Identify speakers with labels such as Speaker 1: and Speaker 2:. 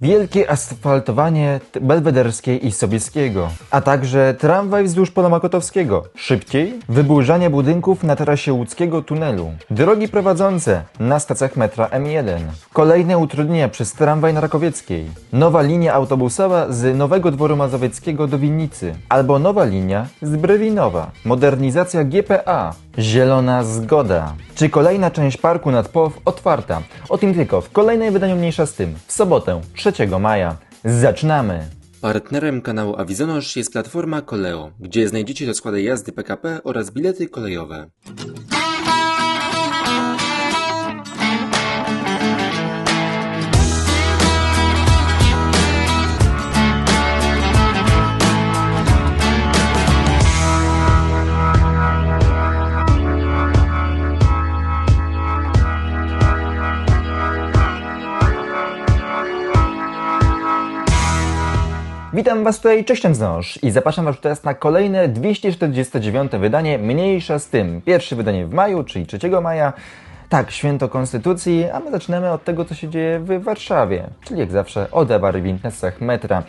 Speaker 1: wielkie asfaltowanie Belwederskiej i Sobieskiego, a także tramwaj wzdłuż Pola Makotowskiego. Szybciej wyburzanie budynków na trasie łódzkiego tunelu. Drogi prowadzące na stacjach metra M1. Kolejne utrudnienia przez tramwaj na Rakowieckiej. Nowa linia autobusowa z Nowego Dworu Mazowieckiego do Winnicy. Albo nowa linia z Brewinowa. Modernizacja GPA. Zielona zgoda. Czy kolejna część parku nad Pow otwarta? O tym tylko w kolejnej wydaniu mniejsza z tym. W sobotę 3 maja. Zaczynamy! Partnerem kanału Awizonosz jest platforma Koleo, gdzie znajdziecie rozkłady jazdy PKP oraz bilety kolejowe. Witam Was tutaj, cześć Znosz i zapraszam Was teraz na kolejne 249 wydanie Mniejsza z tym. Pierwsze wydanie w maju, czyli 3 maja. Tak, święto Konstytucji, a my zaczynamy od tego, co się dzieje w Warszawie, czyli jak zawsze o Debar w internetach metra.